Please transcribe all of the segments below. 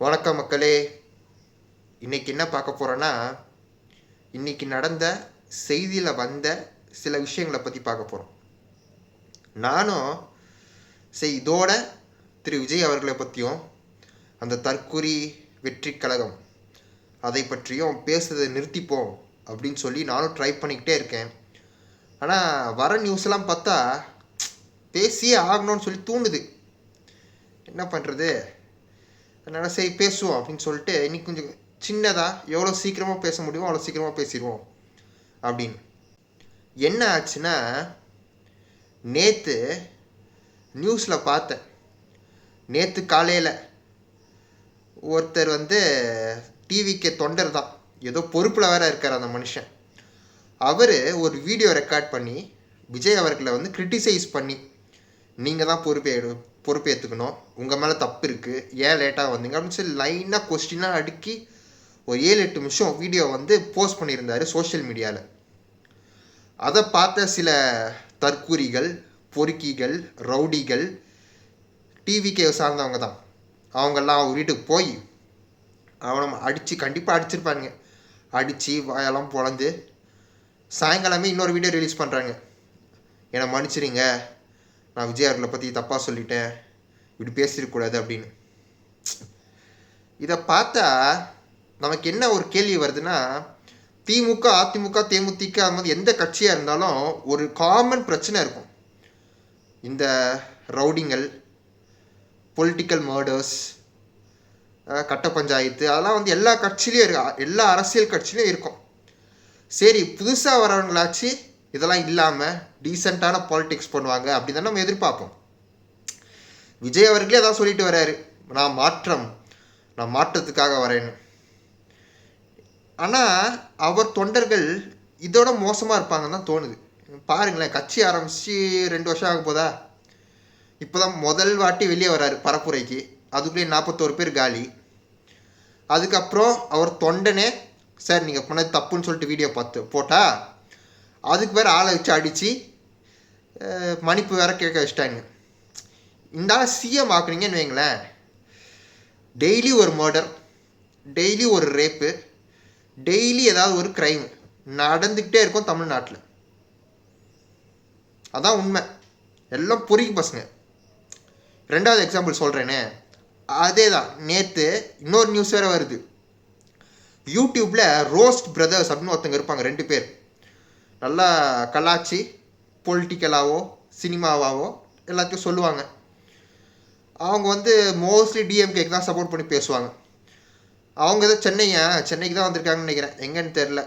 வணக்கம் மக்களே. இன்றைக்கி என்ன பார்க்க போகிறோன்னா இன்றைக்கி நடந்த செய்தியில் வந்த சில விஷயங்களை பற்றி பார்க்க போகிறோம் நானும் சரி இதோட திரு விஜய் அவர்களை பற்றியும் அந்த தற்குறி வெற்றி கழகம் அதை பற்றியும் பேசுறதை நிறுத்திப்போம் அப்படின்னு சொல்லி நானும் ட்ரை பண்ணிக்கிட்டே இருக்கேன். ஆனால் வர நியூஸ்லாம் பார்த்தா பேசியே ஆகணும்னு சொல்லி தூண்டுது. என்ன பண்ணுறது அதனால் சரி பேசுவோம் அப்படின்னு சொல்லிட்டு இன்னைக்கு கொஞ்சம் சின்னதாக எவ்வளோ சீக்கிரமாக பேச முடியுமோ அவ்வளோ சீக்கிரமாக பேசிடுவோம் அப்படின்னு. என்ன ஆச்சுன்னா நேற்று நியூஸில் பார்த்தேன். நேற்று காலையில் ஒருத்தர் வந்து டிவிக்கு தொண்டர் தான். ஏதோ பொறுப்பில் வேற இருக்கார் அந்த மனுஷன். அவர் ஒரு வீடியோ ரெக்கார்ட் பண்ணி விஜய் அவர்களை வந்து கிரிட்டிசைஸ் பண்ணி நீங்கள் தான் பொறுப்பே பொறுப்பேற்றுக்கணும் உங்கள் மேலே தப்பு இருக்குது ஏன் லேட்டாக வந்தீங்க? அப்படின்னு சொல்லி லைனாக கொஸ்டினாக அடுக்கி ஒரு ஏழு எட்டு நிமிஷம் வீடியோ வந்து போஸ்ட் பண்ணியிருந்தார் சோஷியல் மீடியாவில் அதை பார்த்த சில தற்கூரிகள் பொறுக்கிகள் ரவுடிகள் டிவிக்கே சார்ந்தவங்க தான். அவங்கெல்லாம் அவங்க வீட்டுக்கு போய் அவனை அடித்து கண்டிப்பாக அடிச்சிருப்பாங்க அடித்து வாயெல்லாம் பொழந்து சாயங்காலமே இன்னொரு வீடியோ ரிலீஸ் பண்ணுறாங்க என்னை மன்னிச்சிடுங்க நான் விஜய் அவர்களை பற்றி தப்பாக சொல்லிட்டேன். இப்படி பேசிடக்கூடாது அப்படின்னு. இதை பார்த்தா நமக்கு என்ன ஒரு கேள்வி வருதுன்னா திமுக அதிமுக தேமுதிக அது மாதிரி எந்த கட்சியாக இருந்தாலும் ஒரு காமன் பிரச்சனை இருக்கும். இந்த ரவுடிங்கள் பொலிட்டிக்கல் மர்டர்ஸ் கட்ட பஞ்சாயத்து அதெல்லாம் வந்து எல்லா கட்சியிலையும் இருக்கு எல்லா அரசியல் கட்சியிலையும் இருக்கும். சரி புதுசாக வரவங்களாச்சு இதெல்லாம் இல்லாமல் டீசெண்டான பாலிடிக்ஸ் பண்ணுவாங்க அப்படி தான் நம்ம எதிர்பார்ப்போம். விஜய் அவர்களே அதான் சொல்லிட்டு வர்றாரு. நான் மாற்றம் நான் மாற்றத்துக்காக வரேன்னு. ஆனால் அவர் தொண்டர்கள் இதோட மோசமாக இருப்பாங்கன்னு தான் தோணுது. பாருங்களேன் கட்சி ஆரம்பித்து ரெண்டு வருஷம் ஆக போதா? இப்போ தான் முதல் வாட்டி வெளியே வராரு பரப்புரைக்கு. அதுக்குள்ளேயே நாற்பத்தோரு பேர் காலி. அதுக்கப்புறம் அவர் தொண்டனே சார் நீங்கள் பண்ணது தப்புன்னு சொல்லிட்டு வீடியோ பார்த்து போட்டால் அதுக்கு வேறு ஆளை வச்சு அடித்து மன்னிப்பு வேற கேட்க வச்சிட்டாங்க. இந்த ஆளை சிஎம் ஆக்குறீங்கன்னு வைங்களேன். டெய்லி ஒரு மர்டர் டெய்லி ஒரு ரேப்பு டெய்லி ஏதாவது ஒரு க்ரைம் நடந்துக்கிட்டே இருக்கும் தமிழ்நாட்டில். அதான் உண்மை. எல்லாம் பொறுக்கி பசங்க. ரெண்டாவது எக்ஸாம்பிள் சொல்கிறேனே அதே தான் நேற்று இன்னொரு நியூஸ் வேறு வருது. யூடியூப்பில் ரோஸ்ட் பிரதர்ஸ் அப்படின்னு ஒருத்தங்க இருப்பாங்க ரெண்டு பேர். நல்லா கலாச்சி பொலிட்டிக்கலாகவோ சினிமாவாவோ எல்லாத்தையும் சொல்லுவாங்க. அவங்க வந்து மோஸ்ட்லி டிஎம்கேக்கு தான் சப்போர்ட் பண்ணி பேசுவாங்க. அவங்க ஏதோ சென்னையா? சென்னைக்கு தான் வந்திருக்காங்கன்னு நினைக்கிறேன். எங்கன்னு தெரில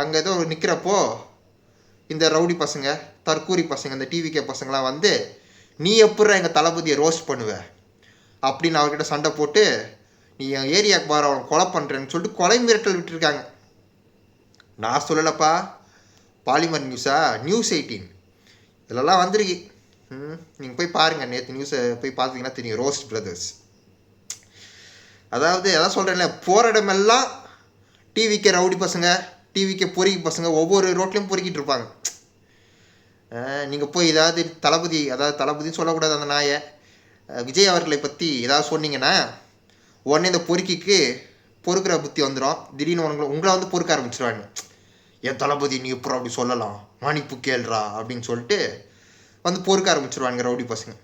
அங்கே ஏதோ நிற்கிறப்போ இந்த ரவுடி பசங்க தற்கூரி பசங்க இந்த டிவிகே பசங்களாம் வந்து நீ எப்பட்றா எங்கள் தளபதியை ரோஸ்ட் பண்ணுவ? அப்படின்னு அவர்கிட்ட சண்டை போட்டு நீ என் ஏரியாவுக்கு பாரு அவனை கொலை பண்ணுறேன்னு சொல்லிட்டு கொலை மிரட்டல் விட்டுருக்காங்க. நான் சொல்லலப்பா. பாலிமர் நியூஸா? News eighteen. இதெல்லாம் வந்திருக்கு. ம் நீங்கள் போய் பாருங்கள் நேற்று நியூஸை போய் பார்த்தீங்கன்னா தெரியும். Roast brothers. அதாவது எதாவது சொல்கிறேன்ல போகிற இடமெல்லாம் டிவிக்கு ரவுடி பசங்க டிவிக்கு பொறுக்கி பசங்க ஒவ்வொரு ரோட்லேயும் பொறுக்கிட்டு இருப்பாங்க. நீங்கள் போய் ஏதாவது தளபதி அதாவது தளபதின்னு சொல்லக்கூடாது அந்த நாயை. விஜய் அவர்களை பற்றி ஏதாவது சொன்னீங்கன்னா உடனே இந்த பொறுக்கிக்கு பொறுக்கிற புத்தி வந்துடும் திடீர்னு உங்களை உங்களை வந்து பொறுக்க ஆரம்பிச்சிருவாங்க. என் தளபதி நீ எப்போ அப்படி சொல்லலாம்? மன்னிப்பு கேள்றா அப்படின்னு சொல்லிட்டு வந்து பொறுக்க ஆரம்பிச்சிருவானுங்க ரவுடி பசங்க.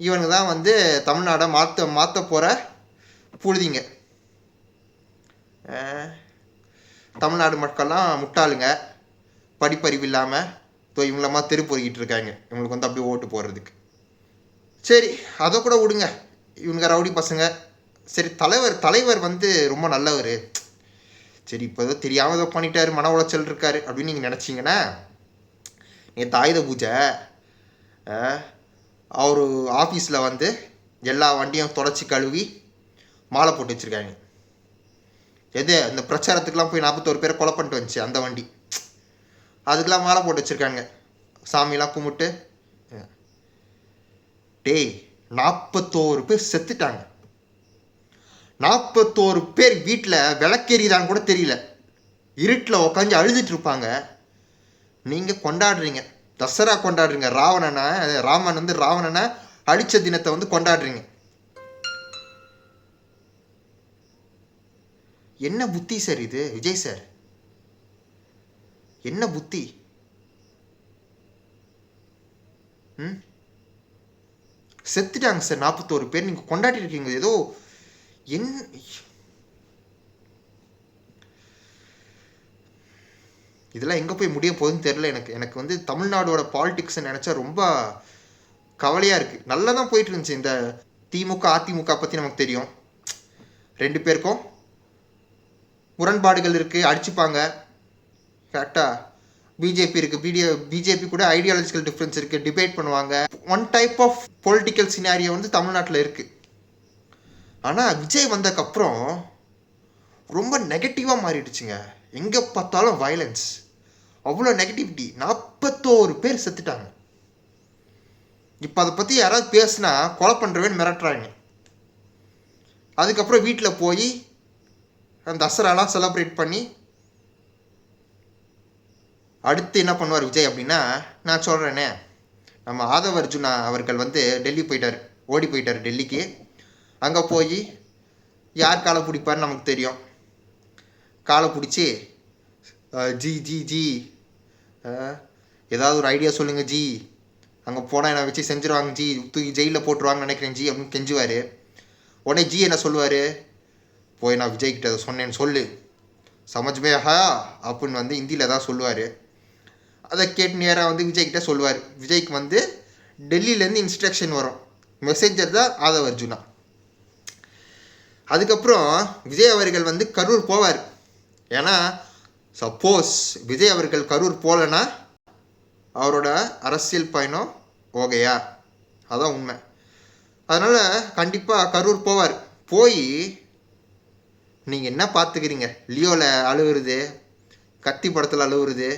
இவனுங்க தான் வந்து தமிழ்நாடை மாற்ற மாற்ற போகிற புழுதிங்க. தமிழ்நாடு மக்கள்லாம் முட்டாளுங்க. படிப்பறிவு இல்லாமல் இப்போ இவங்களமாக தெரு பொறுக்கிட்டு இருக்காங்க. இவங்களுக்கு வந்து அப்படியே ஓட்டு போடுறதுக்கு. சரி அதை கூட விடுங்க. இவனுங்க ரவுடி பசங்க. சரி தலைவர் தலைவர் வந்து ரொம்ப நல்லவர். சரி இப்போ ஏதோ தெரியாமல் ஏதோ பண்ணிட்டாரு மன உளைச்சல் இருக்காரு அப்படின்னு நீங்கள் நினச்சிங்கன்னா நேற்று தாயுத பூஜை. அவர் ஆஃபீஸில் வந்து எல்லா வண்டியும் தொடச்சி கழுவி மாலை போட்டு வச்சுருக்காங்க. எது இந்த பிரச்சாரத்துக்கெலாம் போய் நாற்பத்தோரு பேரை கொலை பண்ணிட்டு வந்துச்சு அந்த வண்டி. அதுக்கெலாம் மாலை போட்டு வச்சுருக்காங்க. சாமியெல்லாம் கும்பிட்டு டேய் நாற்பத்தோரு பேர் செத்துட்டாங்க. நாற்பத்தோரு பேர் வீட்டில் விளக்கேறிதான்னு கூட தெரியல. இருட்டில் உட்காந்து அழுதுட்டு இருப்பாங்க. நீங்கள் கொண்டாடுறீங்க. தசரா கொண்டாடுறீங்க. ராவணனை ராமன் வந்து ராவணனை அழிச்ச தினத்தை வந்து கொண்டாடுறீங்க. என்ன புத்தி சார் இது? விஜய் சார். என்ன புத்தி? ம்? செத்துட்டாங்க சார் நாற்பத்தோரு பேர். நீங்கள் கொண்டாடி இருக்கீங்க. ஏதோ என் இதெல்லாம் எங்கே போய் முடிய போகுதுன்னு தெரில எனக்கு. எனக்கு வந்து தமிழ்நாடோட பாலிடிக்ஸ் நினச்சா ரொம்ப கவலையாக இருக்குது நல்லா தான் போயிட்டு இருந்துச்சு. இந்த திமுக அதிமுக பற்றி நமக்கு தெரியும். ரெண்டு பேருக்கும் முரண்பாடுகள் இருக்குது அடிச்சுப்பாங்க. கரெக்டாக பிஜேபி இருக்குது பிடி பிஜேபி கூட ஐடியாலஜிக்கல் டிஃப்ரென்ஸ் இருக்குது டிபேட் பண்ணுவாங்க. One type of political scenario வந்து தமிழ்நாட்டில் இருக்குது ஆனால் விஜய் வந்ததுக்கப்புறம் ரொம்ப நெகட்டிவாக மாறிடுச்சுங்க. எங்கே பார்த்தாலும் வயலன்ஸ் அவ்வளோ நெகட்டிவிட்டி நாற்பத்தோரு பேர் செத்துட்டாங்க. இப்போ அதை பற்றி யாராவது பேசுனா கொலை பண்ணுறவேன்னு மிரட்டுறாங்க. அதுக்கப்புறம் வீட்டில் போய் அந்த தசராலாம் செலப்ரேட் பண்ணி அடுத்து என்ன பண்ணுவார் விஜய் அப்படின்னா நான் சொல்கிறேனே நம்ம ஆதவ அர்ஜுனா அவர்கள் வந்து டெல்லி போயிட்டார். ஓடி போயிட்டார் டெல்லிக்கு. அங்கே போய் யார் காலை பிடிப்பார்னு நமக்கு தெரியும். காலை பிடிச்சி ஜி ஜி ஜி ஏதாவது ஒரு ஐடியா சொல்லுங்கள் ஜி. அங்கே போனால் என்னை வச்சு செஞ்சுருவாங்க ஜி. தூக்கி ஜெயிலில் போட்டுருவாங்கன்னு நினைக்கிறேன் ஜி அப்படின்னு கெஞ்சுவார். உடனே ஜி என்ன சொல்லுவார்? போய் நான் விஜய்கிட்ட அதை சொன்னேன்னு சொல்லு. சமஜ்மே ஹா அப்படின்னு வந்து ஹிந்தியில் தான் சொல்லுவார். அதை கேட்டு நேராக வந்து விஜய்கிட்ட சொல்லுவார். விஜய்க்கு வந்து டெல்லியிலேருந்து இன்ஸ்ட்ரக்ஷன் வரும். மெசேஞ்சர் தான் ஆதவ அர்ஜுனா. அதுக்கப்புறம் விஜய் அவர்கள் வந்து கரூர் போவார். ஏன்னா சப்போஸ் விஜய் அவர்கள் கரூர் போகலன்னா அவரோட அரசியல் பயணம் ஓகையா? அதான் உண்மை. அதனால் கண்டிப்பாக கரூர் போவார். போய் நீங்கள் என்ன பார்த்துக்கிறீங்க லியோவில் அழுகுறது கத்தி படத்தில் அழுகுறது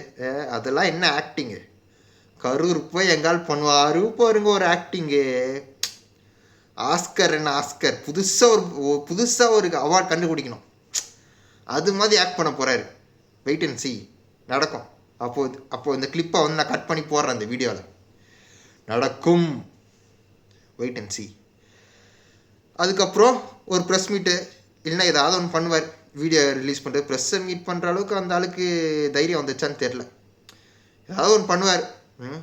அதெல்லாம் என்ன ஆக்டிங்கு கரூர் போய் எங்கால் பண்ணுவார் பாருங்க ஒரு ஆக்டிங்கு ஆஸ்கர் என்ன ஆஸ்கர் புதுசாக ஒரு புதுசாக ஒரு அவார்ட் கண்டுபிடிக்கணும். அது மாதிரி ஆக்ட் பண்ண போகிறாரு வெயிட் அண்ட் சி நடக்கும். அப்போது அப்போது இந்த கிளிப்பை வந்து நான் கட் பண்ணி போடுறேன் அந்த வீடியோவில் நடக்கும். வெயிட் அண்ட் சி அதுக்கப்புறம் ஒரு ப்ரெஸ் மீட்டு இல்லைன்னா ஏதாவது ஒன்று பண்ணுவார். வீடியோ ரிலீஸ் பண்ணுறது ப்ரெஸ்ஸை மீட் பண்ணுற அளவுக்கு அந்த ஆளுக்கு தைரியம் வந்துச்சான்னு தெரில ஏதாவது ஒன்று பண்ணுவார். ம்?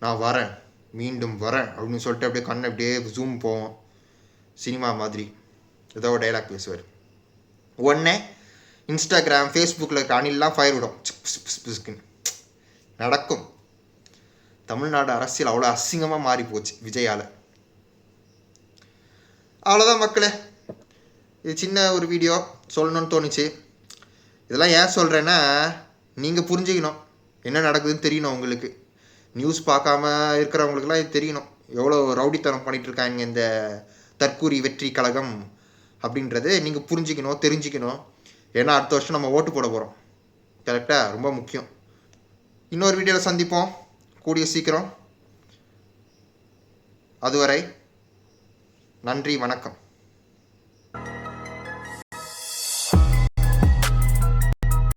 நான் வரேன். மீண்டும் வரேன் அப்படின்னு சொல்லிட்டு அப்படியே கண்ணை அப்படியே ஜூம் போவோம். சினிமா மாதிரி. ஏதோ டைலாக் பேசுவார். உடனே இன்ஸ்டாகிராம் ஃபேஸ்புக்கில் இருக்க அணிலாம் ஃபயர் விடும். சிக் நடக்கும். தமிழ்நாடு அரசியல் அவ்வளோ அசிங்கமாக மாறி போச்சு விஜயால். அவ்வளோதான் மக்களே. இது சின்ன ஒரு வீடியோ சொல்லணும்னு தோணுச்சு. இதெல்லாம் ஏன் சொல்கிறேன்னா நீங்கள் புரிஞ்சுக்கணும். என்ன நடக்குதுன்னு தெரியணும் உங்களுக்கு. நியூஸ் பார்க்காம இருக்கிறவங்களுக்குலாம் இது தெரியணும். எவ்வளோ ரவுடித்தனம் பண்ணிட்டு இருக்காங்க இந்த தற்கூரி வெற்றி கழகம் அப்படின்றது நீங்கள் புரிஞ்சுக்கணும் தெரிஞ்சுக்கணும். ஏன்னா அடுத்த வருஷம் நம்ம ஓட்டு போட போகிறோம் கரெக்டாக ரொம்ப முக்கியம். இன்னொரு வீடியோவில் சந்திப்போம். கூடிய சீக்கிரம். அதுவரை நன்றி வணக்கம்.